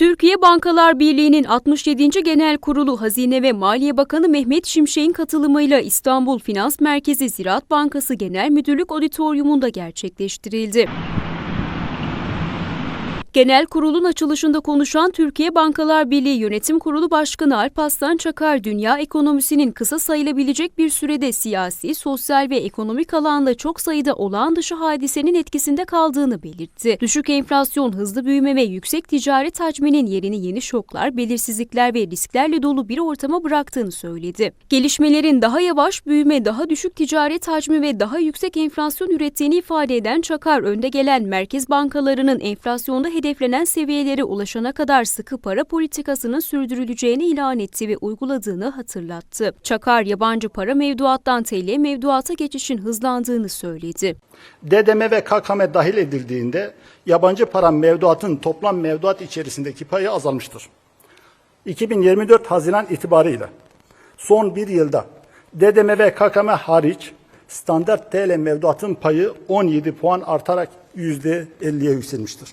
Türkiye Bankalar Birliği'nin 67. Genel Kurulu Hazine ve Maliye Bakanı Mehmet Şimşek'in katılımıyla İstanbul Finans Merkezi Ziraat Bankası Genel Müdürlük Auditorium'unda gerçekleştirildi. Genel kurulun açılışında konuşan Türkiye Bankalar Birliği Yönetim Kurulu Başkanı Alparslan Çakar, dünya ekonomisinin kısa sayılabilecek bir sürede siyasi, sosyal ve ekonomik alanda çok sayıda olağan dışı hadisenin etkisinde kaldığını belirtti. Düşük enflasyon, hızlı büyüme ve yüksek ticaret hacminin yerini yeni şoklar, belirsizlikler ve risklerle dolu bir ortama bıraktığını söyledi. Gelişmelerin daha yavaş büyüme, daha düşük ticaret hacmi ve daha yüksek enflasyon ürettiğini ifade eden Çakar, önde gelen merkez bankalarının enflasyonda hedeflenen seviyelere ulaşana kadar sıkı para politikasının sürdürüleceğini ilan etti ve uyguladığını hatırlattı. Çakar, yabancı para mevduattan TL mevduata geçişin hızlandığını söyledi. DDM ve KKM dahil edildiğinde yabancı para mevduatın toplam mevduat içerisindeki payı azalmıştır. 2024 Haziran itibarıyla son bir yılda DDM ve KKM hariç standart TL mevduatın payı 17 puan artarak %50'ye yükselmiştir.